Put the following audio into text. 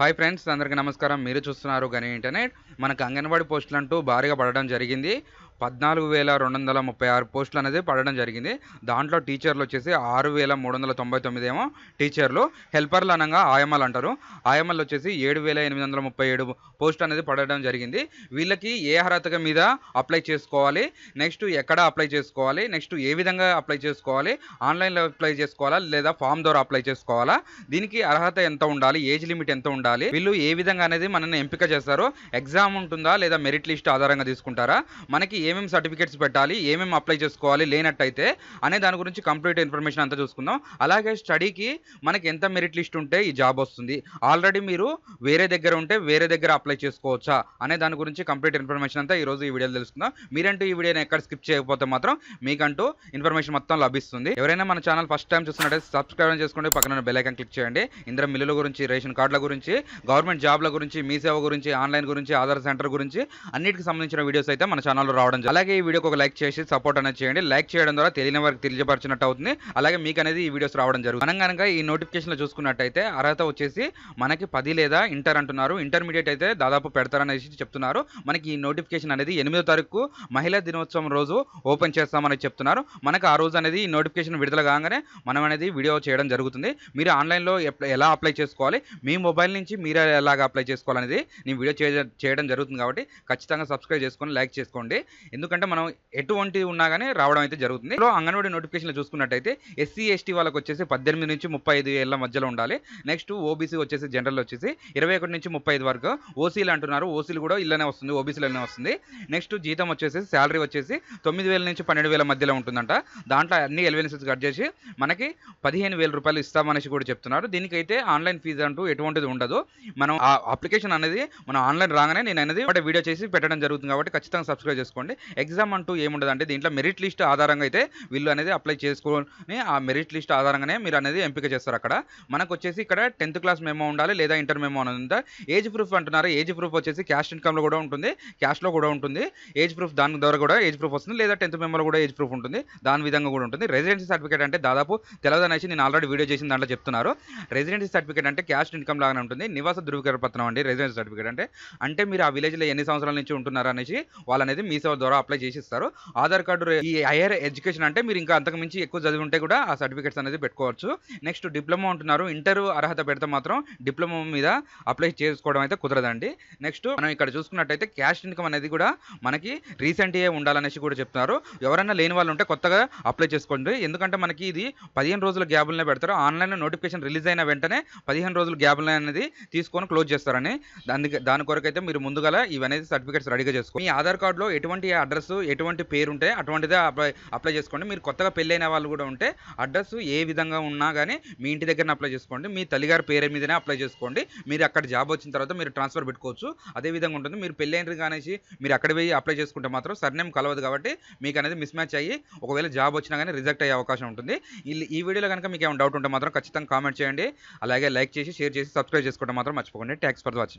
Hi friends అందరికీ నమస్కారం. మీరు చూస్తున్నారు గని ఇంటర్నెట్. మనకు అంగన్వాడీ పోస్టులు అంటూ భారీగా పడడం జరిగింది. పద్నాలుగు వేల రెండు వందల ముప్పై ఆరు పోస్టులు అనేది పడడం జరిగింది. దాంట్లో టీచర్లు వచ్చేసి ఆరు వేల మూడు వందల తొంభై తొమ్మిది ఏమో టీచర్లు. హెల్పర్లు అనగా ఆయమ్మలు అంటారు. ఆయమ్మలు వచ్చేసి ఏడు వేల ఎనిమిది వందల ముప్పై ఏడు పోస్ట్ అనేది పడడం జరిగింది. వీళ్ళకి ఏ అర్హత మీద అప్లై చేసుకోవాలి? నెక్స్ట్ ఎక్కడ అప్లై చేసుకోవాలి? నెక్స్ట్ ఏ విధంగా అప్లై చేసుకోవాలి? ఆన్లైన్లో అప్లై చేసుకోవాలా? లేదా ఫామ్ ద్వారా అప్లై చేసుకోవాలా? దీనికి అర్హత ఎంత ఉండాలి? ఏజ్ లిమిట్ ఎంత ఉండాలి? వీళ్ళు ఏ విధంగా అనేది మనల్ని ఎంపిక చేస్తారో? ఎగ్జామ్ ఉంటుందా? లేదా మెరిట్ లిస్ట్ ఆధారంగా తీసుకుంటారా? మనకి ఏ ఏమేమి సర్టిఫికేట్స్ పెట్టాలి ఏమేమి అప్లై చేసుకోవాలి లేనట్టయితే అనే దాని గురించి కంప్లీట్ ఇన్ఫర్మేషన్ అంతా చూసుకుందాం. అలాగే స్టడీకి మనకి ఎంత మెరిట్ లిస్ట్ ఉంటే ఈ జాబ్ వస్తుంది. ఆల్రెడీ మీరు వేరే దగ్గర ఉంటే వేరే దగ్గర అప్లై చేసుకోవచ్చా అనే దాని గురించి కంప్లీట్ ఇన్ఫర్మేషన్ అంతా ఈ రోజు ఈ వీడియోలో తెలుసుకుందాం. మీరంటూ ఈ వీడియోని ఎక్కడ స్కిప్ చేయకపోతే మాత్రం మీకంటూ ఇన్ఫర్మేషన్ మొత్తం లభిస్తుంది. ఎవరైనా మన ఛానల్ ఫస్ట్ టైం చూస్తున్నట్టే సబ్స్క్రైబ్ చేసుకోండి. పక్కన బెల్ ఐకాన్ క్లిక్ చేయండి. ఇందులో మిల్లుల గురించి రేషన్ కార్డుల గురించి గవర్నమెంట్ జాబ్ల గురించి మీ సేవ గురించి ఆన్లైన్ గురించి ఆధార్ సెంటర్ గురించి అన్నిటికి సంబంధించిన వీడియోస్ అయితే మన ఛానల్లో రావడం రావడం అలాగే ఈ వీడియోకి ఒక లైక్ చేసి సపోర్ట్ అనేది చేయండి. లైక్ చేయడం ద్వారా తెలియని వారికి తెలియపరిచినట్టు అవుతుంది. అలాగే మీకు అనేది ఈ వీడియోస్ రావడం జరుగుతుంది. మనం కనుక ఈ నోటిఫికేషన్లో చూసుకున్నట్టయితే అర్హత వచ్చేసి మనకి పది లేదా ఇంటర్ అంటున్నారు. ఇంటర్మీడియట్ అయితే దాదాపు పెడతారనేసి చెప్తున్నారు. మనకి ఈ నోటిఫికేషన్ అనేది ఎనిమిదో తారీఖు మహిళా దినోత్సవం రోజు ఓపెన్ చేస్తామని చెప్తున్నారు. మనకు ఆ రోజు అనేది ఈ నోటిఫికేషన్ విడుదల కాగానే మనం అనేది వీడియో చేయడం జరుగుతుంది. మీరు ఆన్లైన్లో ఎప్- ఎలా అప్లై చేసుకోవాలి? మీ మొబైల్ నుంచి మీరు ఎలాగ అప్లై చేసుకోవాలనేది నేను వీడియో చేయడం జరుగుతుంది కాబట్టి ఖచ్చితంగా సబ్స్క్రైబ్ చేసుకొని లైక్ చేసుకోండి. ఎందుకంటే మనం ఎటువంటి ఉన్నా కానీ రావడం అయితే జరుగుతుంది. ఇందులో అంగన్వాడీ నోటిఫికేషన్లు చూసుకున్నట్టయితే ఎస్సీ ఎస్టీ వాళ్ళకి వచ్చేసి పద్దెనిమిది నుంచి ముప్పై ఐదు ఏళ్ళ మధ్యలో ఉండాలి. నెక్స్ట్ ఓబీసీ వచ్చేసి జనరల్ వచ్చేసి ఇరవై ఒకటి నుంచి ముప్పై ఐదు వరకు ఓసీలు అంటున్నారు. ఓసీలు కూడా ఇళ్ళనే వస్తుంది ఓబీసీలోనే వస్తుంది. నెక్స్ట్ జీతం వచ్చేసి శాలరీ వచ్చేసి తొమ్మిది వేల నుంచి పన్నెండు వేల మధ్యలో ఉంటుందంట. దాంట్లో అన్ని ఎలివెన్సెస్ కట్ చేసి మనకి పదిహేను వేల రూపాయలు ఇస్తామనేసి కూడా చెప్తున్నారు. దీనికైతే ఆన్లైన్ ఫీజు అంటూ ఎటువంటిది ఉండదు. మనం ఆ అప్లికేషన్ అనేది మనం ఆన్లైన్ రాగానే నేను అనేది ఒకటి వీడియో చేసి పెట్టడం జరుగుతుంది కాబట్టి ఖచ్చితంగా సబ్స్క్రైబ్ చేసుకోండి. ఎగ్జామ్ అంటూ ఏముండదు. అంటే దీంట్లో మెరిట్ లిస్ట్ ఆధారంగా అయితే వీళ్ళు అనేది అప్లై చేసుకొని ఆ మెరిట్ లిస్ట్ ఆధారంగానే మీరు అనేది ఎంపిక చేస్తారు అక్కడ. మనకు వచ్చేసి ఇక్కడ టెన్త్ క్లాస్ మేమో ఉండాలి లేదా ఇంటర్ మేమో అని ఉందా ఏజ్ ప్రూఫ్ అంటున్నారు. ఏజ్ ప్రూఫ్ వచ్చేసి క్యాస్ట్ ఇన్కమ్లో కూడా ఉంటుంది. క్యాష్లో కూడా ఉంటుంది. ఏజ్ ప్రూఫ్ దాని ద్వారా కూడా ఏజ్ ప్రూఫ్ వస్తుంది. లేదా టెన్త్ మెమోలో కూడా ఏజ్ ప్రూఫ్ ఉంటుంది. దాని విధంగా కూడా ఉంటుంది. రెసిడెన్సీ సర్టిఫికేట్ అంటే దాదాపు తెలవదనేసి నేను ఆల్రెడీ వీడియో చేసిన దాంట్లో చెప్తున్నారు. రెసిడెన్సీ సర్టిఫికేట్ అంటే క్యాస్ట్ ఇన్కమ్ లాగానే ఉంటుంది. నివాస ధృవీకరణ పత్రం అండి. రెసిడెన్సీ సర్టిఫికేట్ అంటే అంటే మీరు ఆ విలేజ్లో ఎన్ని సంవత్సరాల నుంచి ఉంటున్నారు అనేసి వాళ్ళనేది మీ ద్వారా అప్లై చేసిస్తారు. ఆధార్ కార్డు ఈ హైయర్ ఎడ్యుకేషన్ అంటే మీరు ఇంకా అంతకు మించి ఎక్కువ చదివి ఉంటే కూడా ఆ సర్టిఫికేట్స్ అనేది పెట్టుకోవచ్చు. నెక్స్ట్ డిప్లొమా ఉంటున్నారు ఇంటర్ అర్హత పెడితే మాత్రం డిప్లొమా మీద అప్లై చేసుకోవడం అయితే కుదరదండి. నెక్స్ట్ మనం ఇక్కడ చూసుకున్నట్టయితే క్యాష్ ఇన్కమ్ అనేది కూడా మనకి రీసెంట్ ఏ ఉండాలనేసి కూడా చెప్తున్నారు. ఎవరైనా లేని వాళ్ళు ఉంటే కొత్తగా అప్లై చేసుకోండి. ఎందుకంటే మనకి ఇది పదిహేను రోజుల గ్యాబులనే పెడతారు. ఆన్లైన్లో నోటిఫికేషన్ రిలీజ్ అయిన వెంటనే పదిహేను రోజుల గ్యాబులనే అనేది తీసుకొని క్లోజ్ చేస్తారని. దాని దాని కొరకు అయితే మీరు ముందుగా ఇవన్నీ సర్టిఫికేట్స్ రెడీగా చేసుకోండి మీ ఆధార్ కార్డులో ఎటువంటి అడ్రస్ ఎటువంటి పేరు ఉంటే అటువంటిదే అప్లై అప్లై చేసుకోండి. మీరు కొత్తగా పెళ్ళైన వాళ్ళు కూడా ఉంటే అడ్రస్ ఏ విధంగా ఉన్నా కానీ మీ ఇంటి దగ్గర అప్లై చేసుకోండి. మీ తల్లిగారి పేరు మీదనే అప్లై చేసుకోండి. మీరు అక్కడ జాబ్ వచ్చిన తర్వాత మీరు ట్రాన్స్ఫర్ పెట్టుకోవచ్చు. అదే విధంగా ఉంటుంది. మీరు పెళ్ళైనరు కానేసి మీరు అక్కడ పోయి అప్లై చేసుకుంటే మాత్రం సర్నేమ్ కలవదు కాబట్టి మీకు అనేది మిస్ మ్యాచ్ అయ్యి ఒకవేళ జాబ్ వచ్చినా కానీ రిజెక్ట్ అయ్యే అవకాశం ఉంటుంది. ఈ- ఈ వీడియోలో కనుక మీకు ఏమైనా డౌట్ ఉంటే మాత్రం ఖచ్చితంగా కామెంట్ చేయండి. అలాగే లైక్ చేసి షేర్ చేసి సబ్స్క్రైబ్ చేసుకోవడం మాత్రం మర్చిపోకండి. Tax for watching